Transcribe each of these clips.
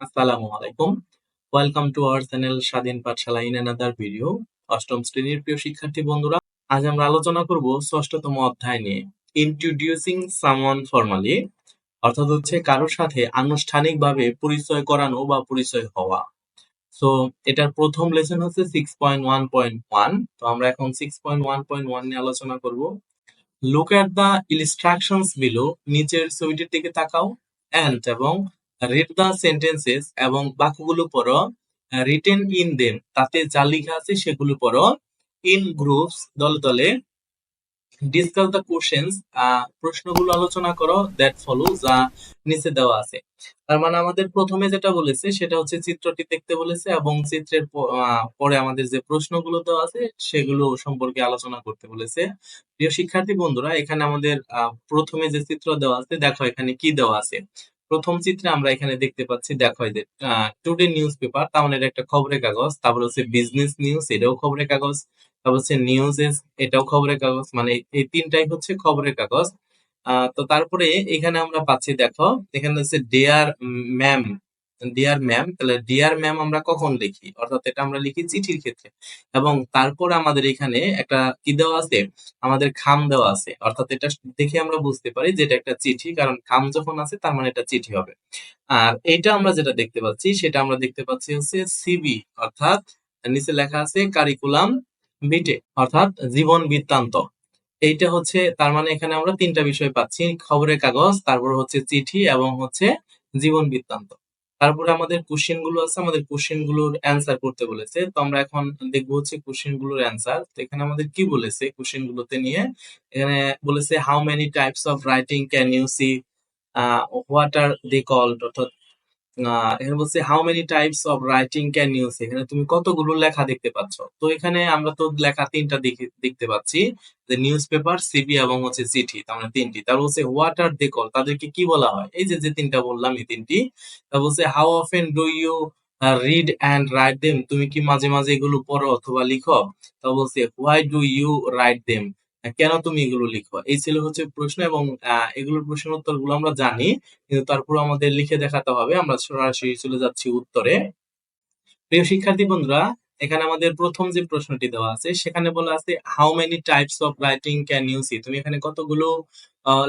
আসসালামু আলাইকুম। Welcome to our channel স্বাধীন পাঠশালা ইন অ্যানাদার ভিডিও অষ্টম শ্রেণির প্রিয় শিক্ষার্থী বন্ধুরা, আজ আমরা আলোচনা করব ষষ্ঠতম অধ্যায় নিয়ে। ইন্ট্রোডিউসিং সামওয়ান ফর্মালি অর্থাৎ হচ্ছে কারোর সাথে আনুষ্ঠানিকভাবে পরিচয় করানো বা পরিচয় হওয়া। সো এটার প্রথম লেসন হচ্ছে six point one point one তো আমরা এখন six point one point one নিয়ে আলোচনা করব। Look at the instructions below নিচের ছবিটির দিকে তাকাও। অ্যান্ড এবং রিড দ্য সেন্টেন্সেস এবং বাক্যগুলো পড়ো রিটেন ইন দেম তাতে যা লেখা আছে সেগুলো পড়ো। ইন গ্রুপস দলে দলে। ডিসকাস দ্য কোশ্চেন্স প্রশ্নগুলো আলোচনা করো দ্যাট ফলো যা নিচে দেওয়া আছে। তার মানে আমাদের প্রথমে যেটা বলেছে, সেটা হচ্ছে চিত্রটি দেখতে বলেছে এবং চিত্রের পরে আমাদের যে প্রশ্নগুলো দেওয়া আছে, সেগুলো সম্পর্কে আলোচনা করতে বলেছে। প্রিয় শিক্ষার্থী বন্ধুরা, এখানে আমাদের প্রথমে যে চিত্র দেওয়া আছে, দেখো এখানে কি দেওয়া আছে। প্রথম চিত্রে আমরা এখানে দেখতে পাচ্ছি, দেখো এদের টুডে নিউজ পেপার তার মানে একটা খবরের কাগজ, তারপর হচ্ছে বিজনেস নিউজ এটাও খবরের কাগজ, তারপর হচ্ছে নিউজ এটাও খবরের কাগজ মানে এই তিনটাই হচ্ছে খবরের কাগজ। তো তারপরে এখানে আমরা পাচ্ছি, দেখো, এখানে হচ্ছে ডেয়ার ম্যাম ডিয়ার ম্যাম তাহলে ডিয়ার ম্যাম আমরা কখন লিখি? অর্থাৎ এটা আমরা লিখি চিঠির ক্ষেত্রে। এবং তারপর আমাদের এখানে একটা কি দেওয়া আছে? আমাদের খাম দেওয়া আছে। অর্থাৎ এটা দেখে আমরা বুঝতে পারি যে এটা একটা চিঠি, কারণ খাম যখন আছে, তার মানে এটা চিঠি হবে। আর এটা আমরা যেটা দেখতে পাচ্ছি, সেটা আমরা দেখতে পাচ্ছি হচ্ছে সিবি অর্থাৎ নিচে লেখা আছে কারিকুলাম বিটে অর্থাৎ জীবন বৃত্তান্ত। এইটা হচ্ছে, তার মানে এখানে আমরা তিনটা বিষয় পাচ্ছি, খবরের কাগজ, তারপর হচ্ছে চিঠি এবং হচ্ছে জীবন বৃত্তান্ত। তারপরে আমাদের কোশ্চেনগুলো আছে, আমাদের কোশ্চেনগুলোর অ্যান্সার করতে বলেছে। তো আমরা এখন দেখব হচ্ছে কোশ্চেনগুলোর অ্যান্সার তো এখানে আমাদের কি বলেছে কোশ্চেন গুলোতে নিয়ে? এখানে বলেছে how many types of writing can you see what are they call অর্থাৎ এখানে বলছে how many types of writing can you see এখানে তুমি কতগুলো লেখা দেখতে পাচ্ছ? তো এখানে আমরা তো লেখা তিনটা দেখে, দেখতে পাচ্ছি। যে নিউজ পেপার সিবি এবং হচ্ছে চিঠি, তার মানে তিনটি। তারপর হচ্ছে হোয়াট আর দে তাদেরকে কি বলা হয়? এই যে যে তিনটা বললাম, এই তিনটি। তারপর হচ্ছে how often do you read and write them তুমি কি মাঝে মাঝে এগুলো পড়ো অথবা লিখো? তারপর বলছে why do you write them কেন তুমি এগুলো লিখো? এই ছিল হচ্ছে প্রশ্ন এবং এগুলোর প্রশ্নের উত্তরগুলো আমরা জানি, কিন্তু তারপর আমাদের লিখে দেখাতে হবে। আমরা সরাসরি চলে যাচ্ছি উত্তরে। প্রিয় শিক্ষার্থী বন্ধুরা, এখানে আমাদের প্রথম যে প্রশ্নটি দেওয়া আছে, সেখানে বলা আছে how many types of writing can you see তুমি এখানে কতগুলো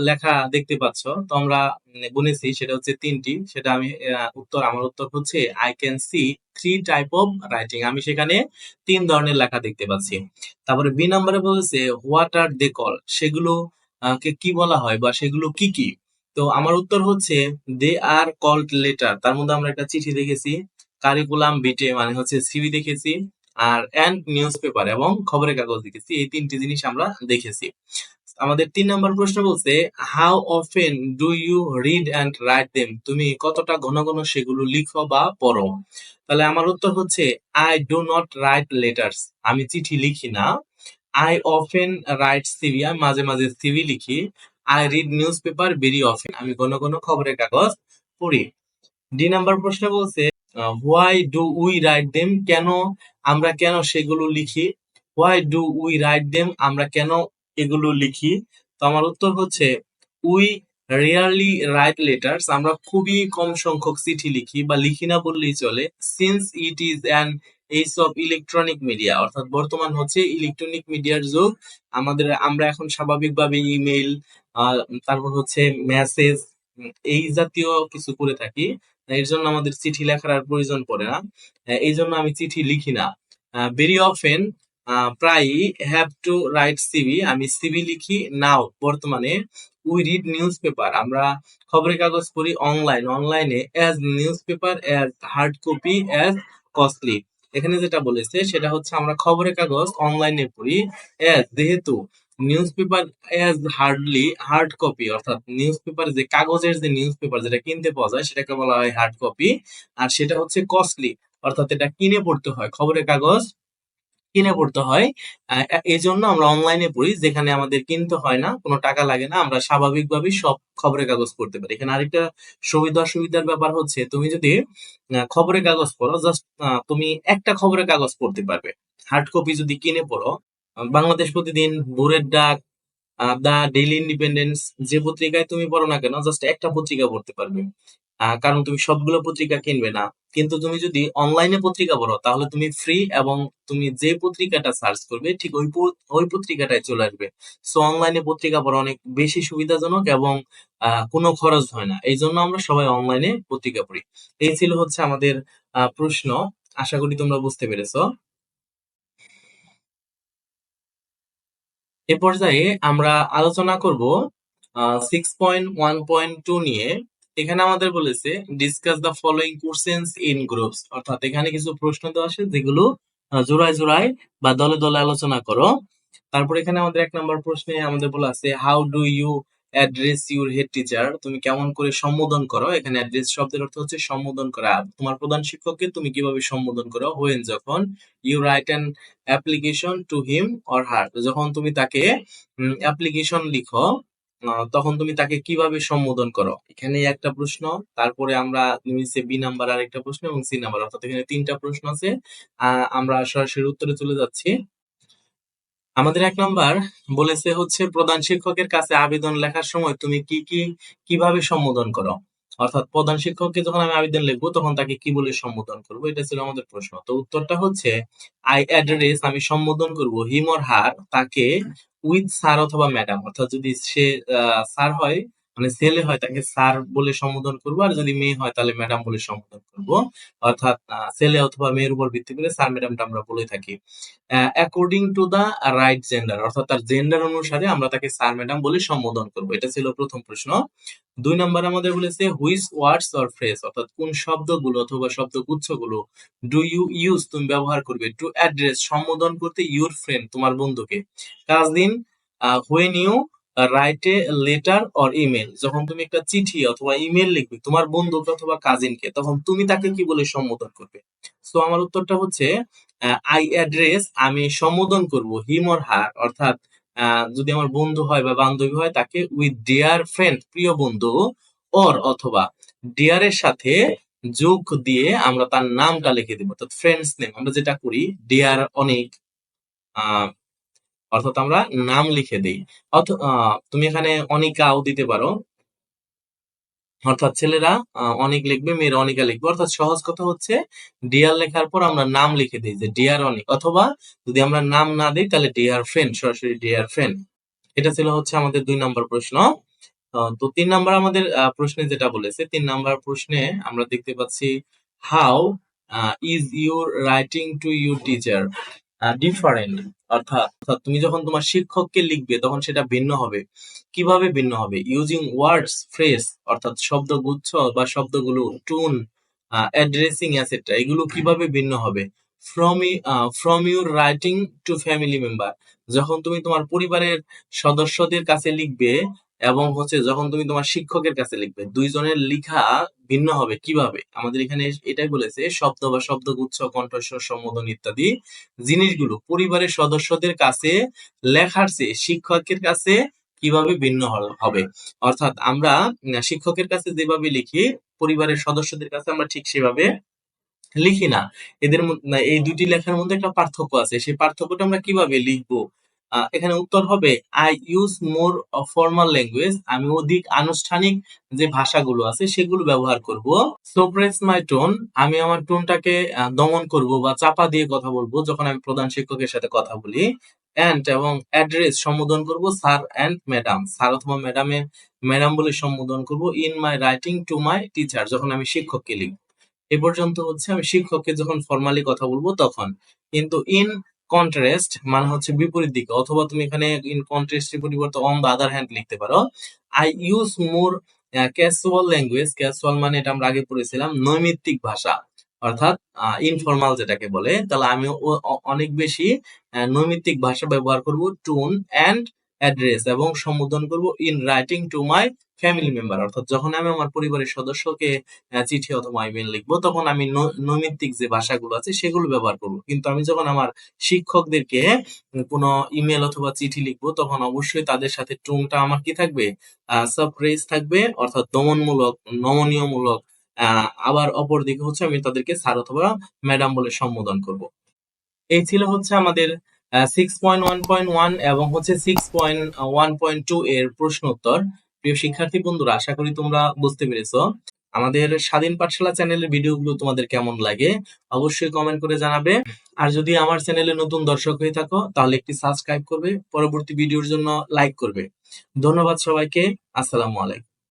লেখা দেখতে পাচ্ছ। তো আমরা উম, গুনেছি সেটা হচ্ছে তিনটি। সেটা আমি উত্তর আমার উত্তর হচ্ছে I can see three type of writing আমি সেখানে তিন ধরনের লেখা দেখতে পাচ্ছি। তারপরে বি নম্বরে বলেছে হোয়াট আর দে কল সেগুলো কে কি বলা হয় বা সেগুলো কি কি? তো আমার উত্তর হচ্ছে দে আর কল্ড লেটার তার মধ্যে আমরা একটা চিঠি দেখেছি কারিকুলাম বিটে মানে হচ্ছে সিভি দেখেছি। আর অ্যান্ড নিউজ পেপার এবং খবরের কাগজ দেখেছি এই তিনটি জিনিস আমরা দেখেছি। আমাদের তিন নম্বর প্রশ্ন বলছে how often do you read and write them তুমি কতটা ঘন ঘন সেগুলো লিখো বা পড়ো? তাহলে আমার উত্তর হচ্ছে I do not write letters আমি চিঠি লিখি না। আই অফেন রাইট সিভি আমি মাঝে মাঝে সিভি লিখি। I read newspaper very often আমি ঘন ঘন খবরের কাগজ পড়ি। ডি নাম্বার প্রশ্ন বলছে why do we write them কেন আমরা কেন সেগুলো লিখি? Why do we write them আমরা কেন এগুলো লিখি? তো আমার উত্তর হচ্ছে উই রেয়ারলি রাইট লেটার্স আমরা খুবই কম সংখ্যক চিঠি লিখি বা লিখি না বললেই চলে since it is an age of electronic media অর্থাৎ বর্তমান হচ্ছে ইলেকট্রনিক মিডিয়ার যুগ। আমাদের, আমরা এখন স্বাভাবিকভাবে ইমেইল তারপর হচ্ছে মেসেজ এই জাতীয় কিছু করে থাকি। এর জন্য আমাদের চিঠি লেখার আর প্রয়োজন পড়ে না। এই জন্য আমি চিঠি লিখি না। ভেরি অফেন প্রায়ই হ্যাভ টু রাইট সিভি আমি সিভি লিখি নাও বর্তমানে। উই রিড নিউজ পেপার আমরা খবরের কাগজ পড়ি অনলাইন অনলাইনে as newspaper as hard copy as costly এখানে যেটা বলেছে, সেটা হচ্ছে আমরা খবরের কাগজ অনলাইনে পড়ি অ্যাজ যেহেতু newspaper as hardly hard copy অর্থাৎ নিউজ পেপার যে কাগজের যে নিউজ পেপার যেটা কিনতে পাওয়া যায়, সেটাকে বলা হয় হার্ড কপি আর সেটা হচ্ছে কস্টলি অর্থাৎ এটা কিনে পড়তে হয়, খবরের কাগজ কিনে পড়তে হয়। এই জন্য আমরা অনলাইনে পড়ি, যেখানে আমাদের কিনতে হয় না, কোনো টাকা লাগে না, আমরা স্বাভাবিকভাবেই সব খবরের কাগজ পড়তে পারি। এখানে আরেকটা সুবিধা অসুবিধার ব্যাপার হচ্ছে, তুমি যদি খবরের কাগজ পড়ো জাস্ট তুমি একটা খবরের কাগজ পড়তে পারবে। হার্ড কপি যদি কিনে পড়ো বাংলাদেশ প্রতিদিন ভোরের ডাক দা ডেইলি ইন্ডিপেন্ডেন্স যে পত্রিকায় তুমি পড়ো না কেন জাস্ট একটা পত্রিকা পড়তে পারবে। কারণ তুমি সবগুলো পত্রিকা কিনবে না। কিন্তু তুমি যদি অনলাইনে পত্রিকা পড়ো, তাহলে তুমি ফ্রি এবং তুমি যে পত্রিকাটা সার্চ করবে, ঠিক ওই ওই পত্রিকাটাই চলে আসবে। সো অনলাইনে পত্রিকা পড়া অনেক বেশি সুবিধাজনক এবং কোনো খরচ হয় না। এই জন্য আমরা সবাই অনলাইনে পত্রিকা পড়ি। এই ছিল হচ্ছে আমাদের প্রশ্ন। আশা করি তোমরা বুঝতে পেরেছ। এ পর্যায়ে আমরা আলোচনা করব six point one point two নিয়ে। এখানে আমাদের বলেছে discuss the following questions in groups অর্থাৎ এখানে কিছু প্রশ্ন দেওয়া আছে, যেগুলো জোড়ায় জোড়ায় বা দলে দলে আলোচনা করো। তারপর এখানে আমাদের এক নম্বর প্রশ্নে আমাদের বলা আছে how do you address your head teacher তুমি কেমন করে সম্বোধন করো? এখানে অ্যাড্রেস শব্দের অর্থ হচ্ছে সম্বোধন করা। তোমার প্রধান শিক্ষককে তুমি কীভাবে সম্বোধন করো? হোয়েন যখন you write an application to him or her যখন তুমি তাকে অ্যাপ্লিকেশন লিখো তখন তুমি তাকে কীভাবে সম্বোধন করো? এখানে একটা প্রশ্ন। তারপরে আমরা নিচে বি নাম্বার আর একটা প্রশ্ন এবং সি নাম্বার অর্থাৎ এখানে তিনটা প্রশ্ন আছে। আমরা সরাসরি উত্তরে চলে যাচ্ছি। আমাদের এক নম্বর বলেছে হচ্ছে, প্রধান শিক্ষকের কাছে আবেদন লেখার সময় তুমি কি কি, কীভাবে সম্বোধন করো? অর্থাৎ প্রধান শিক্ষককে যখন আমি আবেদন লিখব, তখন তাকে কি বলে সম্বোধন করব? এটা ছিল আমাদের প্রশ্ন। তো উত্তরটা হচ্ছে আই অ্যাড্রেস আমি সম্বোধন করব হিম অর হার তাকে উইথ স্যার অথবা ম্যাডাম অর্থাৎ যদি সে স্যার হয় মানে ছেলে হয় তাকে স্যার বলে সম্বোধন করব, আর যদি মেয়ে হয় তাহলে ম্যাডাম বলে সম্বোধন করব। অর্থাৎ ছেলে অথবা মেয়ের উপর ভিত্তি করে স্যার ম্যাডামটা আমরা বলে থাকি। According to the right gender অর্থাৎ তার জেন্ডার অনুসারে আমরা তাকে স্যার ম্যাডাম বলে সম্বোধন করব। এটা ছিল প্রথম প্রশ্ন। দুই নম্বর আমাদের বলেছে হুইচ ওয়ার্ডস অর ফ্রেজ অর্থাৎ কোন শব্দগুলো অথবা শব্দগুচ্ছগুলো ডু ইউ ইউজ তুমি ব্যবহার করবে টু অ্যাড্রেস সম্বোধন করতে ইউর ফ্রেন্ড তোমার বন্ধুকে। কাজ দিন when you write a letter or email যখন তুমি একটা চিঠি অথবা ইমেল লিখবে তোমার বন্ধুকে অথবা কাজিনকে তখন তুমি তাকে কি বলে সম্বোধন করবে? সো আমার উত্তরটা হচ্ছে আই অ্যাড্রেস আমি সম্বোধন করব হিম অর হার অর্থাৎ যদি আমার বন্ধু হয় বা বান্ধবী হয় তাকে উইথ ডিয়ার ফ্রেন্ড প্রিয় বন্ধু অর অথবা ডিয়ার এর সাথে যোগ দিয়ে আমরা তার নামটা লিখে দিব অর্থাৎ ফ্রেন্ডস নেম আমরা যেটা করি ডিয়ার অনেক আহ, অর্থাৎ আমরা নাম লিখে দিই। তুমি এখানে অনিকাও দিতে পারো। অর্থাৎ ছেলেরা অনেক লিখবে, মেয়েরা অনিকা লিখবে। অর্থাৎ সহজ কথা হচ্ছে ডিয়ার লেখার পর আমরা নাম লিখে দিই যে ডিয়ার অনিক অথবা যদি আমরা নাম না দিই, তাহলে ডিয়ার ফ্রেন্ড সরাসরি ডিয়ার ফ্রেন্ড এটা ছিল হচ্ছে আমাদের দুই নম্বর প্রশ্ন। তো তিন নাম্বার আমাদের প্রশ্নে যেটা বলেছে, তিন নাম্বার প্রশ্নে আমরা দেখতে পাচ্ছি how is your writing to your teacher different অর্থাৎ তুমি যখন তোমার শিক্ষককে লিখবে, তখন সেটা ভিন্ন হবে। কীভাবে ভিন্ন হবে? ইউজিং ওয়ার্ডস ফ্রেজ অর্থাৎ শব্দগুচ্ছ বা শব্দগুলো টুন অ্যাড্রেসিং এটসেট্রা এগুলো কীভাবে ভিন্ন হবে? From from your writing to family member যখন তুমি তোমার পরিবারের সদস্যদের কাছে লিখবে এবং হচ্ছে যখন তুমি তোমার শিক্ষকের কাছে লিখবে, দুইজনের লেখা ভিন্ন হবে কীভাবে? আমাদের এখানে এটাই বলেছে, শব্দ বা শব্দগুচ্ছ, কণ্ঠস্বর, সম্বোধন ইত্যাদি জিনিসগুলো পরিবারের সদস্যদের কাছে লেখার চেয়ে শিক্ষকের কাছে কীভাবে ভিন্ন হবে। অর্থাৎ আমরা শিক্ষকের কাছে যেভাবে লিখি, পরিবারের সদস্যদের কাছে আমরা ঠিক সেভাবে লিখি না। এদের এই দুটি লেখার মধ্যে একটা পার্থক্য আছে, সেই পার্থক্যটা আমরা কীভাবে লিখব? এখানে উত্তর হবে I use more formal language আমি অধিক আনুষ্ঠানিক যে ভাষাগুলো আছে সেগুলো ব্যবহার করব। সোপ্রেস মাই টোন আমি আমার টোনটাকে দমন করব বা চাপা দিয়ে কথা বলব যখন আমি প্রধান শিক্ষকের সাথে কথা বলি। অ্যান্ড এবং অ্যাড্রেস সম্বোধন করব স্যার অ্যান্ড ম্যাডাম স্যার অথবা ম্যাডামে ম্যাডাম বলে সম্বোধন করব in my writing to my teacher যখন আমি শিক্ষককে লিখব। এ পর্যন্ত হচ্ছে আমি শিক্ষককে যখন ফর্মালি কথা বলব তখন। কিন্তু ইন কন্ট্রাস্ট মানে হচ্ছে বিপরীত দিকে অথবা তুমি এখানে ইন কন্ট্রাস্টের পরিবর্তে অন দ্য আদার হ্যান্ড লিখতে পারো। I use more casual language casual মানে এটা আমরা আগে পড়েছিলাম নৈমিত্তিক ভাষা। অর্থাৎ ইনফর্মাল যেটাকে বলে তাহলে আমি অনেক বেশি আহ, নৈমিত্তিক ভাষা ব্যবহার করব টুন অ্যান্ড অ্যাড্রেস এবং সম্বোধন করব in writing to my family member অর্থাৎ যখন আমি আমার পরিবারের সদস্যকে চিঠি অথবা ইমেল লিখব, তখন আমি নৈমিত্তিক যে ভাষাগুলো আছে, সেগুলো ব্যবহার করব। কিন্তু আমি যখন আমার শিক্ষকদেরকে কোনো ইমেল অথবা চিঠি লিখব, তখন অবশ্যই তাদের সাথে টোনটা আমার কি থাকবে? সারপ্রাইজ থাকবে, অর্থাৎ দমনমূলক, নমনীয়মূলক আবার অপর দিকে হচ্ছে আমি তাদেরকে স্যার অথবা ম্যাডাম বলে সম্বোধন করব। এই ছিল হচ্ছে আমাদের six point one point one এবং হচ্ছে six point one point two এর প্রশ্ন উত্তর প্রিয় শিক্ষার্থী বন্ধুরা, আশা করি তোমরা বুঝতে পেরেছ। আমাদের স্বাধীন পাঠশালা চ্যানেলের ভিডিওগুলো তোমাদের কেমন লাগে, অবশ্যই কমেন্ট করে জানাবে। আর যদি আমার চ্যানেলে নতুন দর্শক হয়ে থাকো, তাহলে একটি সাবস্ক্রাইব করবে, পরবর্তী ভিডিওর জন্য লাইক করবে। ধন্যবাদ সবাইকে, আসসালামু আলাইকুম।